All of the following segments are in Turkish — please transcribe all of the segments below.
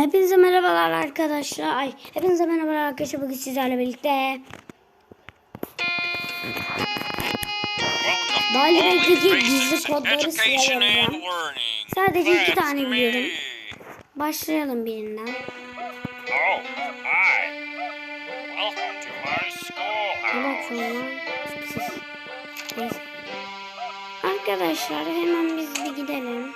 hepinize merhabalar arkadaşlar. Ay, hepinize merhabalar arkadaşlar. Bugün sizlerle birlikte Bali'deki gizli kodları vereceğim. Sadece iki tane biliyorum. Başlayalım birinden. Oh, bak. Arkadaşlar hemen biz bir gidelim.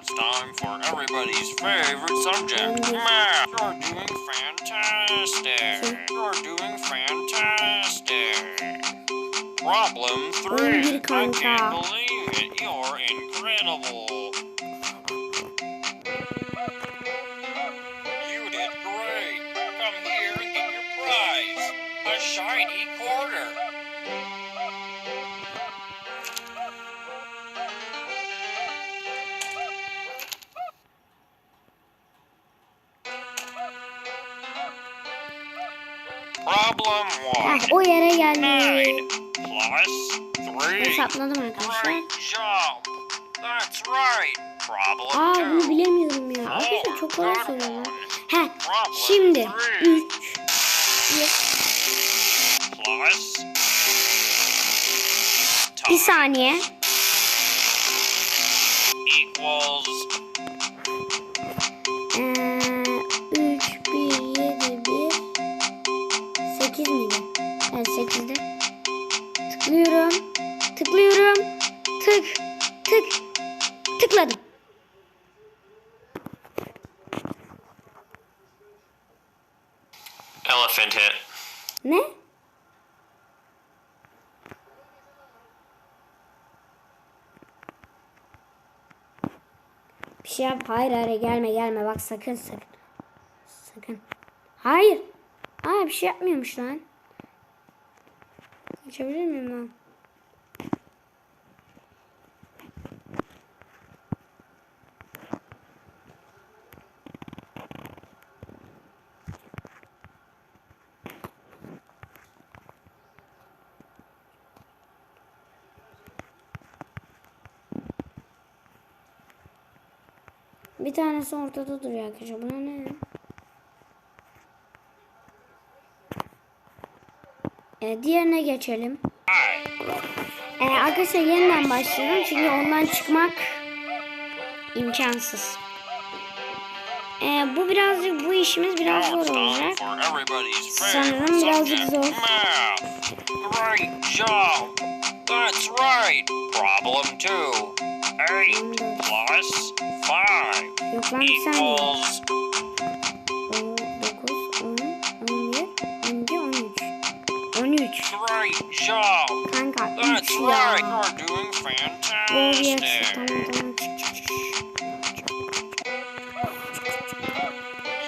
It's time for everybody's favorite subject, math. You're doing fantastic. You're doing fantastic. Problem three. I can't believe it. You're incredible. You did great. Come here and get your prize. A shiny quarter. Heh, o yere three. Hesapladım arkadaşlar. Great job. That's right. Problem Aa bunu bilemiyorum ya. Arkadaşlar çok kolay one. Heh şimdi 3 Plus. bir saniye. equals Evet 8'de. Tıklıyorum. Tıklıyorum. Tık. Tık. Tıkladım. elephant hit. Ne? Bir şey yap. Hayır hayır gelme gelme. Bak sakın sakın. Sakın. Hayır. Aa bir şey yapmıyormuş lan. Kaçabilir miyim lan? Bir tanesi ortada duruyor arkadaşlar. Buna ne? Ee, diğerine geçelim. Ee, arkadaşlar yeniden başlayalım. Çünkü ondan çıkmak imkansız. Ee, bu birazcık bu işimiz biraz zor olacak. Sanırım birazcık zor. Great job. That's right. Problem two. Eight plus five equals great job. Kanka 3 That's ya. right. You're doing O bir fantastic. tamam tamam çık çık çık.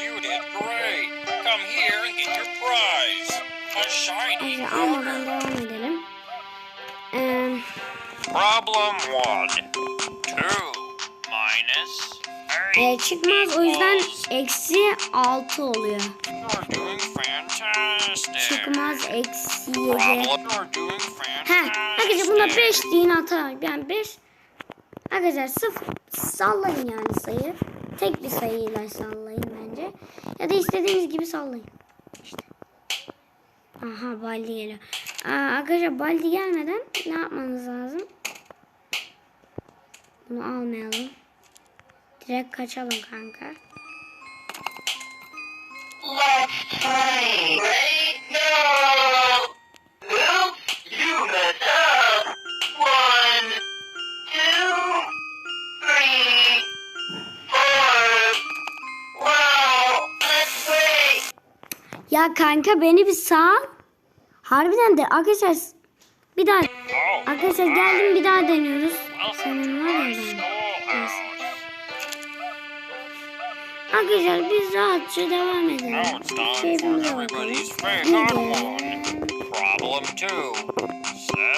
You did great. Come here and get your prize. A shiny Neyse almadan quarter. devam edelim. Ee, Problem one. Two minus e, çıkmaz o yüzden eksi 6 oluyor. Çıkmaz eksi 7. Problem. You're doing He, arkadaşlar buna fantastic. 5 deyin hata. Yani 5. Arkadaşlar sıfır sallayın yani sayı. Tek bir sayıyla sallayın bence. Ya da istediğiniz gibi sallayın. İşte. Aha baldi geliyor. Aa, arkadaşlar baldi gelmeden ne yapmanız lazım? Bunu almayalım. Direkt kaçalım kanka. Let's play. Ready? Go! Ya kanka beni bir sağ. Harbiden de arkadaşlar bir daha arkadaşlar geldim bir daha deniyoruz. Senin var ya ben. schoolhouse. Arkadaşlar biz rahatça devam edelim. One. Problem two.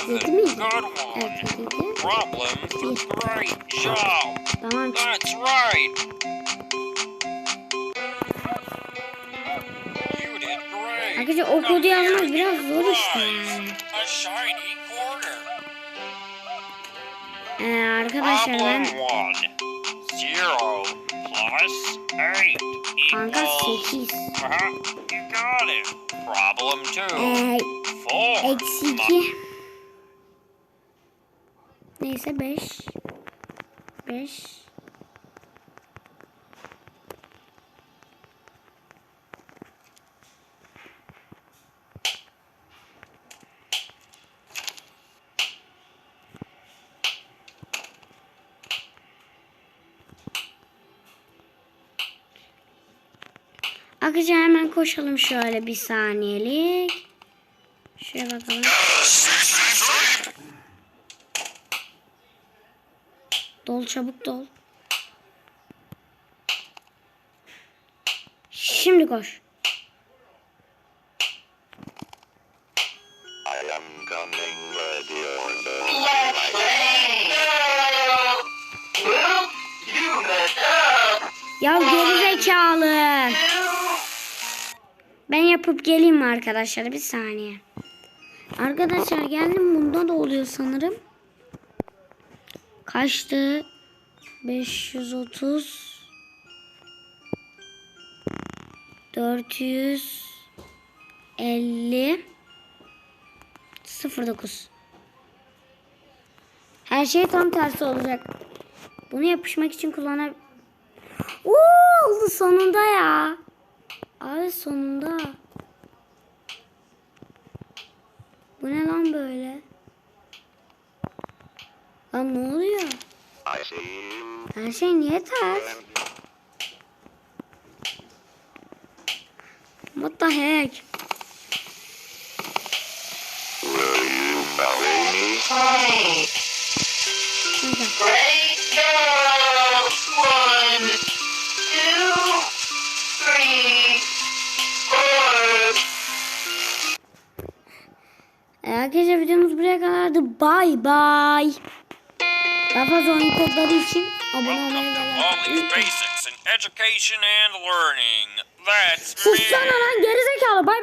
Yedi Seven. miydi? Good one. Problem three. Great job. Tamam. That's right. Arkadaşlar o kodu yazmak biraz zor işte yani. Ee, arkadaşlar ben. Zero plus 8 Kanka equals... 8. Uh-huh, you got it. Problem 2. Ee, 4 eksi 2. Neyse 5. 5. Akıcı hemen koşalım şöyle bir saniyelik. Şuraya bakalım. Dol çabuk dol. Şimdi koş. I am coming, Ben yapıp geleyim mi arkadaşlar? Bir saniye. Arkadaşlar geldim. Bunda da oluyor sanırım. Kaçtı? 530 450 09 Her şey tam tersi olacak. Bunu yapışmak için kullanab... Oo, oldu sonunda ya. Abi sonunda. Bu ne lan böyle? Lan ne oluyor? Her şey niye ters? What the heck? Will you marry me? Play. Kanka. Ready, go! Arkadaşlar videomuz buraya kadardı. Bay bay. Daha fazla oyun kodları için abone olmayı. Basics in Education and Learning. That's Sus me. lan lan gerizekalı bay bay.